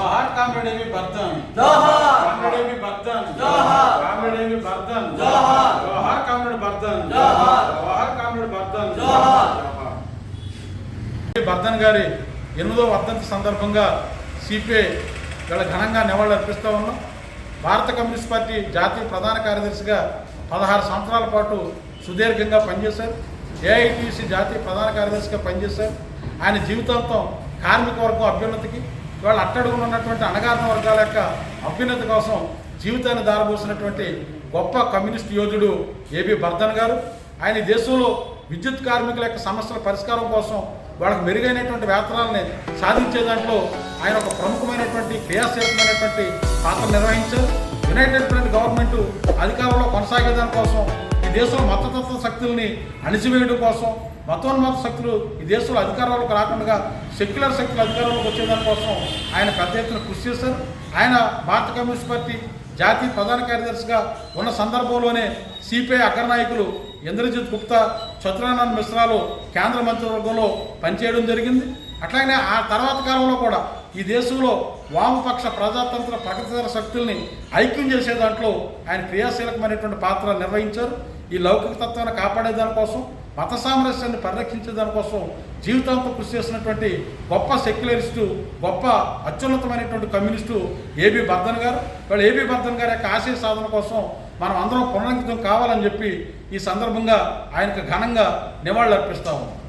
जोहार कामरेडेवी बर्धन जोहार कामरेडेवी बर्धन जोहार कामरेडेवी बर्धन जोहार जोहार कामरेड बर्धन जोहार जोहार कामरेड बर्धन जोहार బర్ధన్ గారి ఎనిమిదో వర్ధంతి సందర్భంగా సిపిఐ ఇలా ఘనంగా నివాళులు అర్పిస్తూ ఉన్నాం. భారత కమ్యూనిస్ట్ పార్టీ జాతీయ ప్రధాన కార్యదర్శిగా పదహారు సంవత్సరాల పాటు సుదీర్ఘంగా పనిచేశారు. ఏఐటీసీ జాతీయ ప్రధాన కార్యదర్శిగా పనిచేశారు. ఆయన జీవితాంతం కార్మిక వర్గం అభ్యున్నతికి ఇవాళ అట్టడుగున ఉన్నటువంటి అణగారిన వర్గాల యొక్క అభ్యున్నతి కోసం జీవితాన్ని దారబోసినటువంటి గొప్ప కమ్యూనిస్ట్ యోధుడు ఏబి బర్ధన్ గారు. ఆయన దేశంలో విద్యుత్ కార్మికుల యొక్క సమస్యల పరిష్కారం కోసం వాళ్ళకి మెరుగైనటువంటి వేతనాలని సాధించే దాంట్లో ఆయన ఒక ప్రముఖమైనటువంటి క్రియాశీలకమైనటువంటి పాత్ర నిర్వహించారు. యునైటెడ్ ఫ్రంట్ గవర్నమెంట్ అధికారంలో కొనసాగేదాని కోసం ఈ దేశంలో మతతత్వ శక్తుల్ని అణిచివేయడం కోసం మతోన్మత శక్తులు ఈ దేశంలో అధికారంలోకి రాకుండా సెక్యులర్ శక్తులు అధికారంలోకి వచ్చేదాని కోసం ఆయన పెద్ద ఎత్తున కృషి చేశారు. ఆయన భారత కమ్యూనిస్ట్ పార్టీ జాతీయ ప్రధాన కార్యదర్శిగా ఉన్న సందర్భంలోనే సిపిఐ అగ్రనాయకులు ఇంద్రజిత్ గుప్తా చతురానంద్ మిశ్రాలు కేంద్ర మంత్రివర్గంలో పనిచేయడం జరిగింది. అట్లాగనే ఆ తర్వాత కాలంలో కూడా ఈ దేశంలో వామపక్ష ప్రజాతంత్ర ప్రగతితర శక్తుల్ని ఐక్యం చేసే దాంట్లో ఆయన క్రియాశీలకమైనటువంటి పాత్ర నిర్వహించారు. ఈ లౌకిక తత్వాన్ని కాపాడే దానికోసం మత సామరస్యాన్ని పరిరక్షించే దానికోసం జీవితాంతం కృషి చేసినటువంటి గొప్ప సెక్యులరిస్టు గొప్ప అత్యున్నతమైనటువంటి కమ్యూనిస్టు ఏబి బర్ధన్ గారు. వాళ్ళు ఏబి బర్ధన్ గారి యొక్క ఆశయ సాధన కోసం మనం అందరం పునరంకితం కావాలని చెప్పి ఈ సందర్భంగా ఆయనకు ఘనంగా నివాళులు ఉన్నాం.